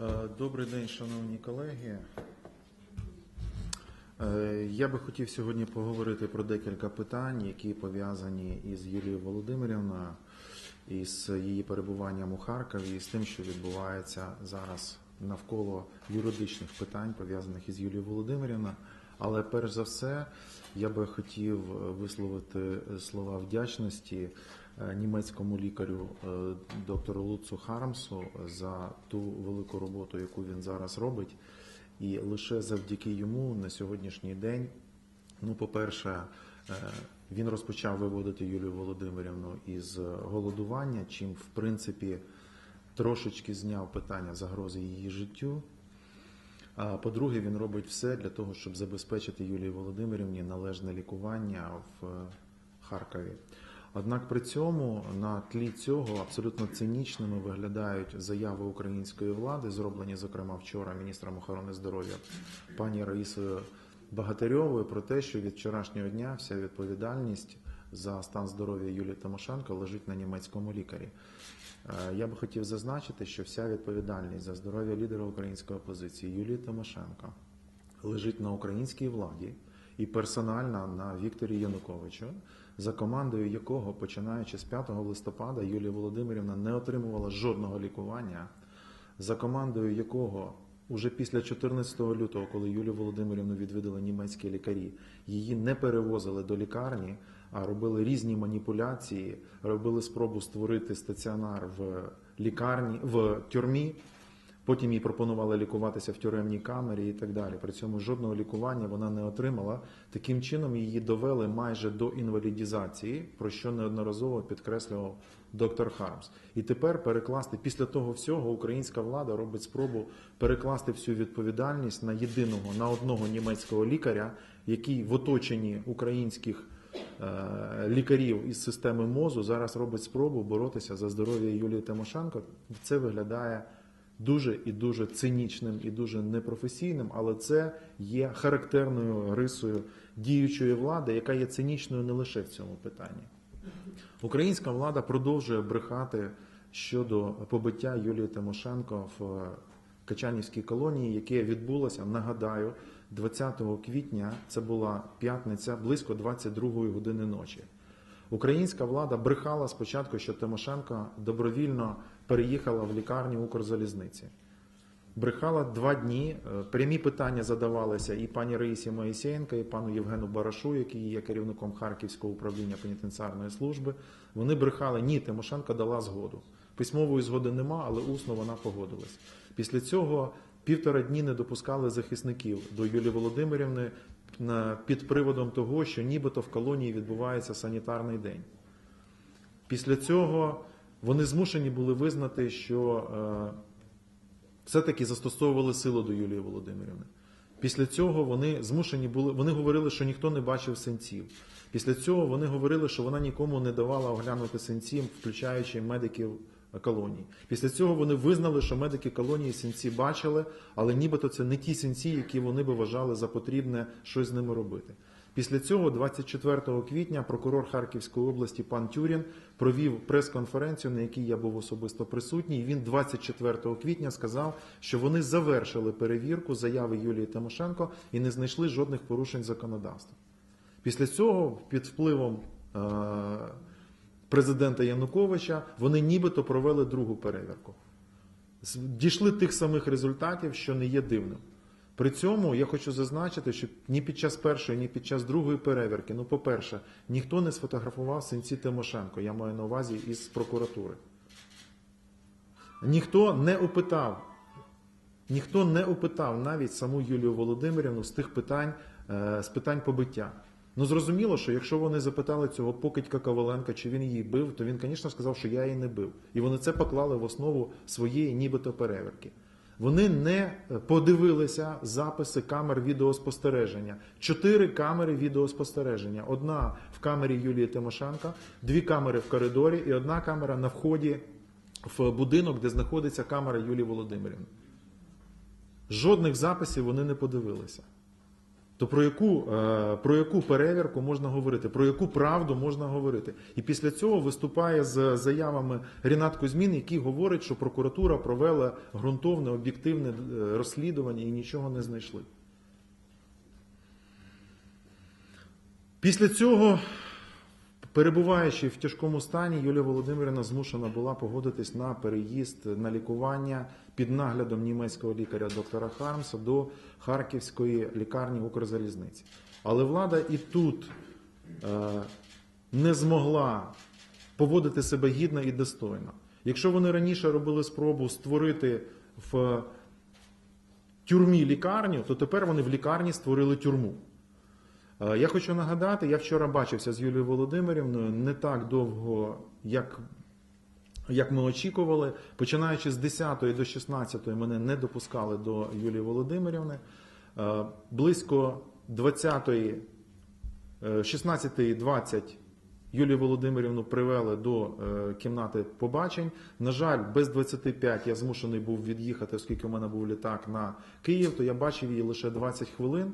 Е, Добрий день, шановні колеги. Е, Я би хотів сьогодні поговорити про декілька питань, які пов'язані із Юлією Володимирівною, із її перебуванням у Харкові, і з тим, що відбувається зараз навколо юридичних питань, пов'язаних із Юлією Володимирівною. Але перш за все, я би хотів висловити слова вдячності німецькому лікарю е, доктору Луцу Хармсу за ту велику роботу, яку він зараз робить. І лише завдяки йому на сьогоднішній день, ну, по-перше, е, він розпочав виводити Юлію Володимирівну із голодування, чим, в принципі, трошечки зняв питання загрози її життю. А по-друге, він робить все для того, щоб забезпечити Юлії Володимирівні належне лікування в е, Харкові. Однак при цьому на тлі цього абсолютно цинічними виглядають заяви української влади, зроблені, зокрема, вчора міністром охорони здоров'я пані Раїсою Багатирьовою, про те, що від вчорашнього дня вся відповідальність за стан здоров'я Юлії Тимошенко лежить на німецькому лікарі. Е, Я би хотів зазначити, що вся відповідальність за здоров'я лідера української опозиції Юлії Тимошенко лежить на українській владі і персонально на Вікторі Януковичу, за командою якого, починаючи з 5 листопада, Юлія Володимирівна не отримувала жодного лікування, за командою якого уже після 14 лютого, коли Юлію Володимирівну відвідали німецькі лікарі, її не перевозили до лікарні, а робили різні маніпуляції, робили спробу створити стаціонар в лікарні в тюрмі. Потім їй пропонували лікуватися в тюремній камері і так далі. При цьому жодного лікування вона не отримала. Таким чином її довели майже до інвалідізації, про що неодноразово підкреслював доктор Хармс. І тепер перекласти після того всього українська влада робить спробу перекласти всю відповідальність на єдиного на одного німецького лікаря, який в оточенні українських е, лікарів із системи МОЗу зараз робить спробу боротися за здоров'я Юлії Тимошенко. Це виглядає дуже і дуже цинічним і дуже непрофесійним, але це є характерною рисою діючої влади, яка є цинічною не лише в цьому питанні. Українська влада продовжує брехати щодо побиття Юлії Тимошенко в Качанівській колонії, яке відбулося, нагадаю, 20 квітня. Це була п'ятниця близько 22 години ночі. Українська влада брехала спочатку, що Тимошенко добровільно переїхала в лікарню Укрзалізниці. Брехала два дні. Е, Прямі питання задавалися і пані Раїсі Моїсеєнко, і пану Євгену Барашу, який є керівником Харківського управління пенітенціарної служби. Вони брехали, ні, Тимошенко дала згоду. Письмової згоди нема, але усно вона погодилась. Після цього півтора дні не допускали захисників до Юлії Володимирівни під приводом того, що нібито в колонії відбувається санітарний день. Після цього вони змушені були визнати, що е, все-таки застосовували силу до Юлії Володимирівни. Після цього вони змушені були, вони говорили, що ніхто не бачив синців. Після цього вони говорили, що вона нікому не давала оглянути синців, включаючи медиків колонії. Після цього вони визнали, що медики колонії синці бачили, але нібито це не ті синці, які вони би вважали за потрібне щось з ними робити. Після цього, 24 квітня, прокурор Харківської області пан Тюрін провів прес-конференцію, на якій я був особисто присутній. І Він 24 квітня сказав, що вони завершили перевірку заяви Юлії Тимошенко і не знайшли жодних порушень законодавства. Після цього, під впливом е, президента Януковича, вони нібито провели другу перевірку. Дійшли тих самих результатів, що не є дивним. При цьому я хочу зазначити, що ні під час першої, ні під час другої перевірки, ну, по-перше, ніхто не сфотографував синці Тимошенко, я маю на увазі із прокуратури. Ніхто не опитав, ніхто не опитав навіть саму Юлію Володимирівну з тих питань, е, з питань побиття. Ну зрозуміло, що якщо вони запитали цього покидька Коваленка, чи він її бив, то він, звісно, сказав, що я її не бив. І вони це поклали в основу своєї нібито перевірки. Вони не подивилися записи камер відеоспостереження. Чотири камери відеоспостереження. Одна в камері Юлії Тимошенко, дві камери в коридорі і одна камера на вході в будинок, де знаходиться камера Юлії Володимирівни. Жодних записів вони не подивилися. То про яку, е, про яку перевірку можна говорити, про яку правду можна говорити? І після цього виступає з заявами Рінат Кузьмін, який говорить, що прокуратура провела ґрунтовне об'єктивне е, розслідування і нічого не знайшли. Після цього, перебуваючи в тяжкому стані, Юлія Володимирівна змушена була погодитись на переїзд на лікування під наглядом німецького лікаря доктора Хармса до Харківської лікарні Укрзалізниці. Але влада і тут е, не змогла поводити себе гідно і достойно. Якщо вони раніше робили спробу створити в тюрмі лікарню, то тепер вони в лікарні створили тюрму. Е, Я хочу нагадати, я вчора бачився з Юлією Володимирівною не так довго, як, як ми очікували. Починаючи з 10 до 16 мене не допускали до Юлії Володимирівни. Е, Близько 20 16.20 Юлію Володимирівну привели до е, кімнати побачень. На жаль, без 25 я змушений був від'їхати, оскільки у мене був літак на Київ, то я бачив її лише 20 хвилин.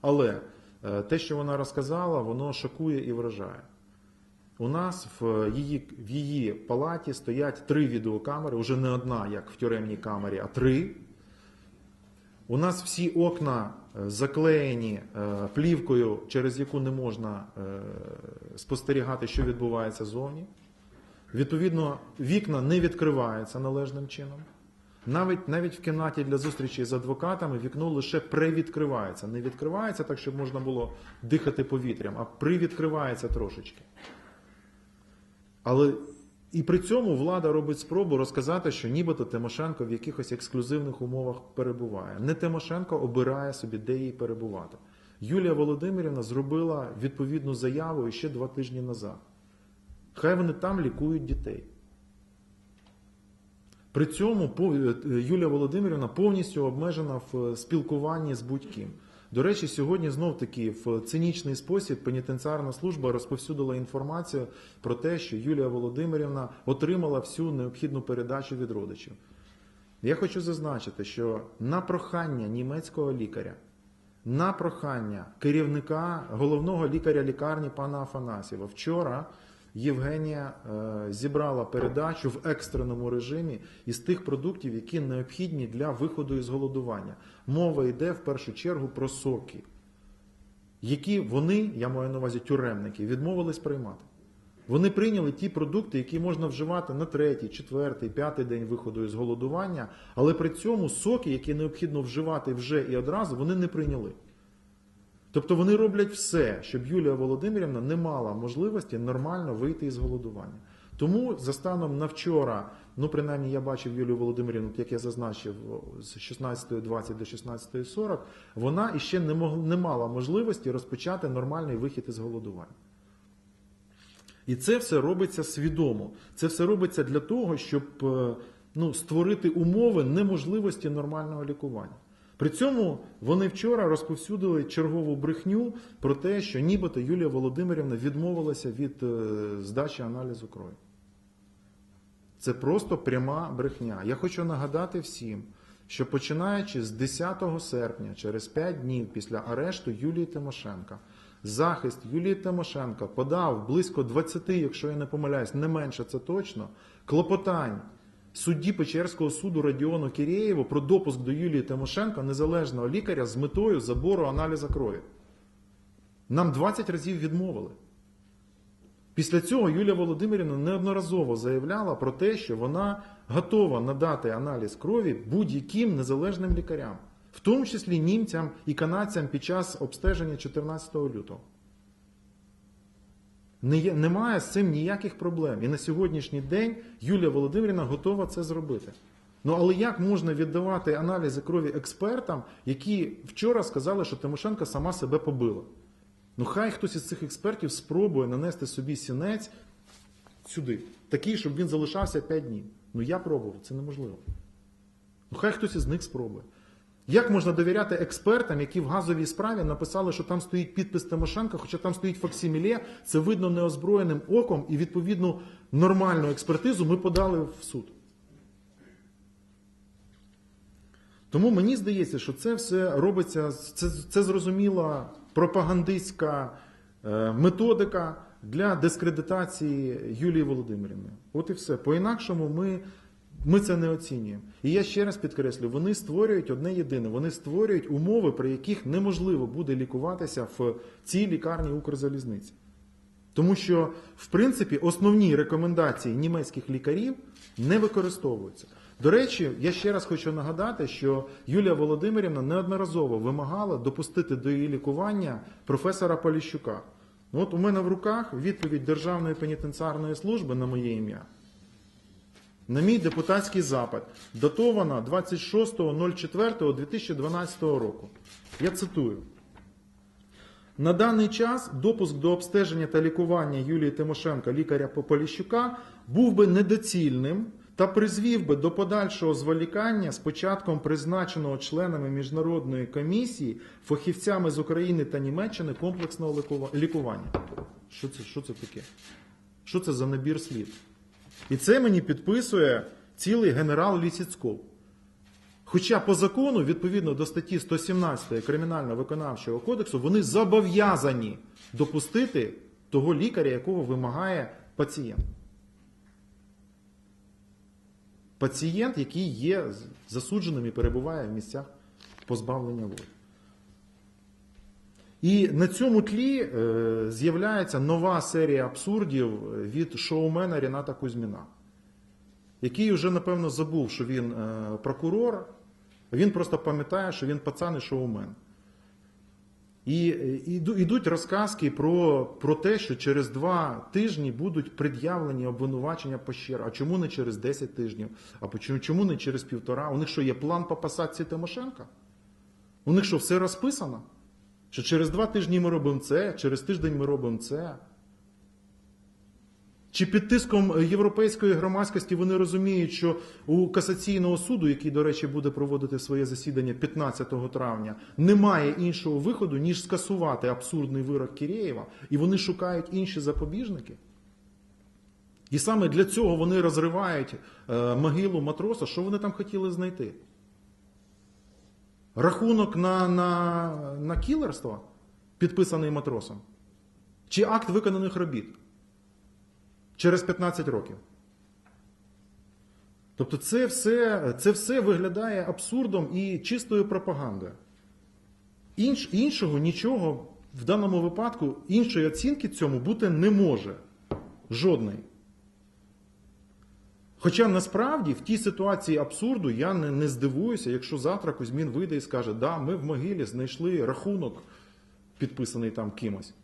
Але е, те, що вона розказала, воно шокує і вражає. У нас в її, в її палаті стоять три відеокамери, уже не одна, як в тюремній камері, а три. У нас всі окна е, заклеєні е, плівкою, через яку не можна е, спостерігати, що відбувається зовні. Відповідно, вікна не відкриваються належним чином. Навіть, навіть в кімнаті для зустрічі з адвокатами вікно лише привідкривається. Не відкривається так, щоб можна було дихати повітрям, а привідкривається трошечки. Але і при цьому влада робить спробу розказати, що нібито Тимошенко в якихось ексклюзивних умовах перебуває. Не Тимошенко обирає собі, де їй перебувати. Юлія Володимирівна зробила відповідну заяву ще два тижні назад. Хай вони там лікують дітей. При цьому е, Юлія Володимирівна повністю обмежена в спілкуванні з будь-ким. До речі, сьогодні знов таки в цинічний спосіб пенітенціарна служба розповсюдила інформацію про те, що Юлія Володимирівна отримала всю необхідну передачу від родичів. Я хочу зазначити, що на прохання німецького лікаря, на прохання керівника головного лікаря лікарні пана Афанасьєва, вчора Євгенія е, зібрала передачу в екстреному режимі із тих продуктів, які необхідні для виходу із голодування. Мова йде в першу чергу про соки, які вони, я маю на увазі тюремники, відмовились приймати. Вони прийняли ті продукти, які можна вживати на третій, четвертий, п'ятий день виходу із голодування, але при цьому соки, які необхідно вживати вже і одразу, вони не прийняли. Тобто вони роблять все, щоб Юлія Володимирівна не мала можливості нормально вийти із голодування. Тому за станом на вчора, ну принаймні я бачив Юлію Володимирівну, як я зазначив, з 16.20 до 16.40, вона іще не, мог, не мала можливості розпочати нормальний вихід із голодування. І це все робиться свідомо. Це все робиться для того, щоб е, ну, створити умови неможливості нормального лікування. При цьому вони вчора розповсюдили чергову брехню про те, що нібито Юлія Володимирівна відмовилася від е, здачі аналізу крові. Це просто пряма брехня. Я хочу нагадати всім, що починаючи з 10 серпня, через 5 днів після арешту Юлії Тимошенка, захист Юлії Тимошенка подав близько 20, якщо я не помиляюсь, не менше це точно, клопотань судді Печерського суду Радіону Кірєєву про допуск до Юлії Тимошенка незалежного лікаря з метою забору аналіза крові. Нам 20 разів відмовили. Після цього Юлія Володимирівна неодноразово заявляла про те, що вона готова надати аналіз крові будь-яким незалежним лікарям, в тому числі німцям і канадцям під час обстеження 14 лютого. Не Немає з цим ніяких проблем. І на сьогоднішній день Юлія Володимирівна готова це зробити. Ну але як можна віддавати аналізи крові експертам, які вчора сказали, що Тимошенко сама себе побила? Ну хай хтось із цих експертів спробує нанести собі сінець сюди, такий, щоб він залишався 5 днів. Ну я пробував, це неможливо. Ну хай хтось із них спробує. Як можна довіряти експертам, які в газовій справі написали, що там стоїть підпис Тимошенка, хоча там стоїть факсиміле, це видно неозброєним оком, і відповідну нормальну експертизу ми подали в суд. Тому мені здається, що це все робиться, це, це зрозуміла пропагандистська е, методика для дискредитації Юлії Володимирівни. От і все. По-інакшому ми, ми це не оцінюємо. І я ще раз підкреслю, вони створюють одне єдине, вони створюють умови, при яких неможливо буде лікуватися в цій лікарні Укрзалізниці. Тому що, в принципі, основні рекомендації німецьких лікарів не використовуються. До речі, я ще раз хочу нагадати, що Юлія Володимирівна неодноразово вимагала допустити до її лікування професора Поліщука. Ну, От у мене в руках відповідь Державної пенітенціарної служби на моє ім'я. На мій депутатський запит, датована 26.04.2012 року. Я цитую. На даний час допуск до обстеження та лікування Юлії Тимошенко, лікаря Поліщука, був би недоцільним та призвів би до подальшого зволікання з початком призначеного членами міжнародної комісії фахівцями з України та Німеччини комплексного лікування. Що це, що це таке? Що це за набір слів? І це мені підписує цілий генерал Лісіцков. Хоча по закону, відповідно до статті 117 Кримінально-виконавчого кодексу, вони зобов'язані допустити того лікаря, якого вимагає пацієнт. Пацієнт, який є засудженим і перебуває в місцях позбавлення волі. І на цьому тлі е, з'являється нова серія абсурдів від шоумена Ріната Кузьміна, який вже, напевно, забув, що він е, прокурор, він просто пам'ятає, що він пацан і шоумен. І е, ідуть розказки про, про те, що через два тижні будуть пред'явлені обвинувачення по щиро. А чому не через 10 тижнів? А чому не через півтора? У них що, є план по посадці Тимошенка? У них що, все розписано? Що через два тижні ми робимо це, через тиждень ми робимо це. Чи під тиском європейської громадськості вони розуміють, що у касаційного суду, який, до речі, буде проводити своє засідання 15 травня, немає іншого виходу, ніж скасувати абсурдний вирок Кірєєва, і вони шукають інші запобіжники? І саме для цього вони розривають е, могилу матроса. Що вони там хотіли знайти? Рахунок на, на, на кілерство, підписаний матросом? Чи акт виконаних робіт? Через 15 років. Тобто це все, це все виглядає абсурдом і чистою пропагандою. Інш, іншого нічого в даному випадку, іншої оцінки цьому бути не може. Жодної. Хоча насправді в тій ситуації абсурду я не, не здивуюся, якщо завтра Кузьмін вийде і скаже, да, ми в могилі знайшли рахунок, підписаний там кимось.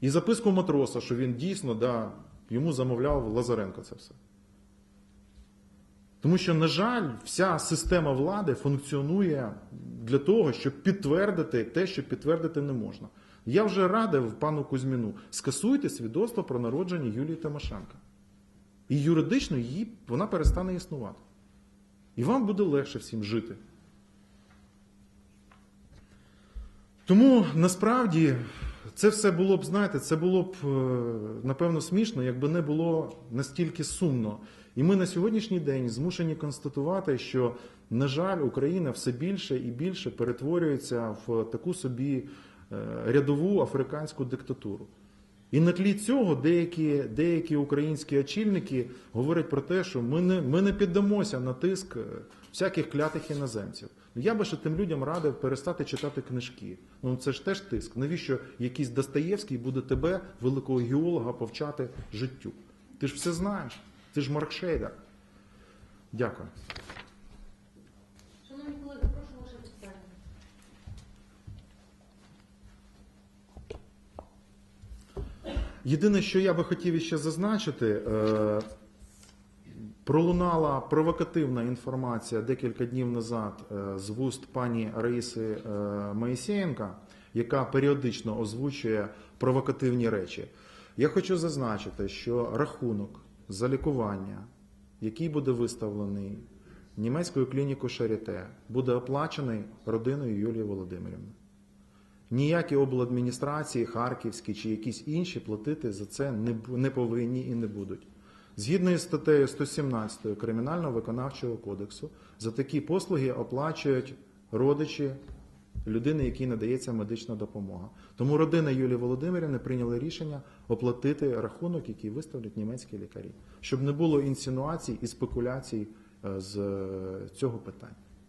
І записку матроса, що він дійсно да, йому замовляв Лазаренко це все. Тому що, на жаль, вся система влади функціонує для того, щоб підтвердити те, що підтвердити не можна. Я вже радив пану Кузьміну, скасуйте свідоцтво про народження Юлії Тимошенко. І юридично її вона перестане існувати. І вам буде легше всім жити. Тому насправді це все було б, знаєте, це було б е, напевно смішно, якби не було настільки сумно. І ми на сьогоднішній день змушені констатувати, що, на жаль, Україна все більше і більше перетворюється в таку собі е, рядову африканську диктатуру. І на тлі цього деякі, деякі українські очільники говорять про те, що ми не, ми не піддамося на тиск е, всяких клятих іноземців. Ну, Я би ще тим людям радив перестати читати книжки. Ну це ж теж тиск. Навіщо якийсь Достоєвський буде тебе, великого геолога, повчати життю? Ти ж все знаєш. Ти ж Маркшейдер. Дякую. Шановні колеги, прошу ваше питання. Єдине, що я би хотів іще зазначити, е, пролунала провокативна інформація декілька днів назад е, з вуст пані Раїси е, Моїсеєнка, яка періодично озвучує провокативні речі. Я хочу зазначити, що рахунок за лікування, який буде виставлений німецькою клінікою Шаріте, буде оплачений родиною Юлії Володимирівни. Ніякі обладміністрації, харківські чи якісь інші платити за це не, повинні і не будуть. Згідно із статтею 117 Кримінального виконавчого кодексу, за такі послуги оплачують родичі людини, якій надається медична допомога. Тому родина Юлії Володимирівни прийняла рішення оплатити рахунок, який виставлять німецькі лікарі, щоб не було інсинуацій і спекуляцій е, з е, цього питання.